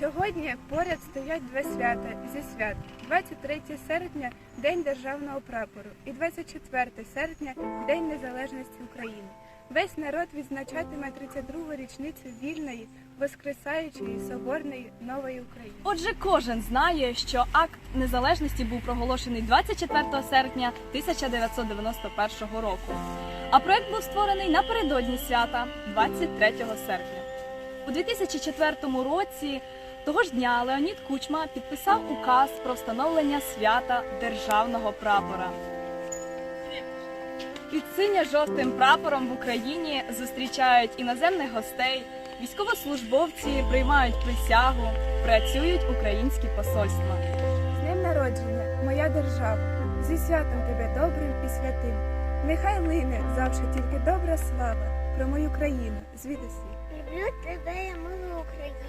Сьогодні поряд стоять два свята зі свят. 23 серпня День державного прапору і 24 серпня День Незалежності України. Весь народ відзначатиме 32-гу річницю вільної, воскресаючої, соборної нової України. Отже, кожен знає, що акт незалежності був проголошений 24 серпня 1991 року. А проект був створений напередодні свята 23 серпня. У 2004 році того ж дня Леонід Кучма підписав указ про встановлення свята державного прапора. Під синьо-жовтим прапором в Україні зустрічають іноземних гостей, військовослужбовці приймають присягу, працюють українські посольства. З днем народження, моя держава, зі святом тебе добрим і святим. Нехай лине завжди тільки добра слава про мою країну, звідусі. Люблю тебе, я мила Україна,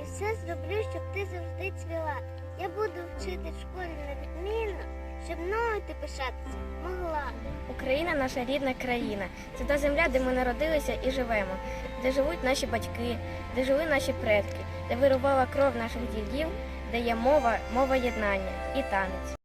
і все зроблю, щоб ти завжди цвіла. Я буду вчити в школі невідмінно, щоб мною ти пишатися могла. Україна наша рідна країна. Це та земля, де ми народилися і живемо, де живуть наші батьки, де жили наші предки, де вирувала кров наших дідів, де є мова, мова єднання і танець.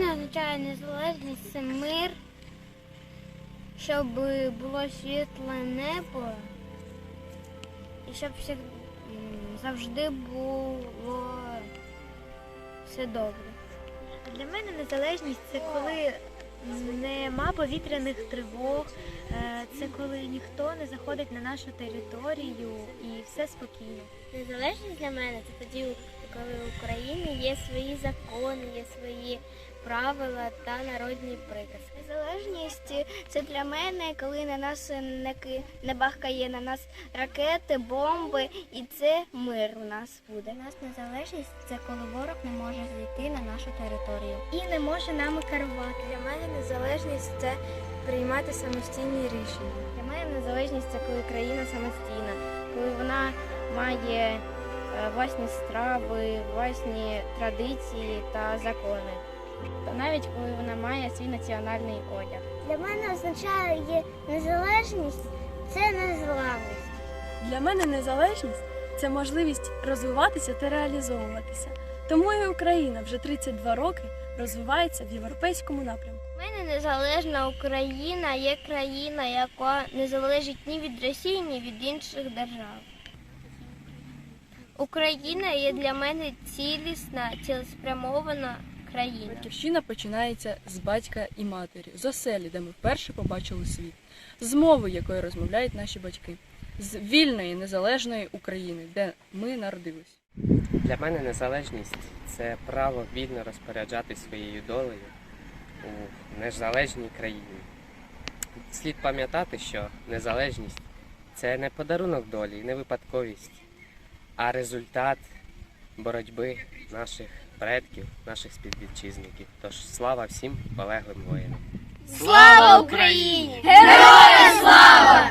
Мене означає незалежність це мир, щоб було світле небо і щоб завжди було все добре. Для мене незалежність це коли нема повітряних тривог, е, це коли ніхто не заходить на нашу територію і все спокійно. Незалежність для мене це тоді, коли в Україні є свої закони, є свої правила та народні приказки. Незалежність це для мене, коли на нас не, ки- не бахкає на нас ракети, бомби, і це мир у нас буде. Для нас незалежність це коли ворог не може зайти на нашу територію і не може нами керувати. Для мене незалежність це приймати самостійні рішення. Для мене незалежність це коли країна самостійна, коли вона має е, власні страви, власні традиції та закони. Та навіть коли вона має свій національний одяг. Для мене означає незалежність це незламність. Для мене незалежність це можливість розвиватися та реалізовуватися. Тому і Україна вже 32 роки розвивається в європейському напрямку. У мене незалежна Україна є країна, яка не залежить ні від Росії, ні від інших держав. Україна є для мене цілісна, цілеспрямована країна. Батьківщина починається з батька і матері, з оселі, де ми вперше побачили світ, з мови, якою розмовляють наші батьки, з вільної незалежної України, де ми народились. Для мене незалежність це право вільно розпоряджатись своєю долею у незалежній країні. Слід пам'ятати, що незалежність це не подарунок долі, не випадковість, а результат боротьби наших предків, наших співвітчизників. Тож слава всім полеглим воїнам! Слава Україні! Героям слава!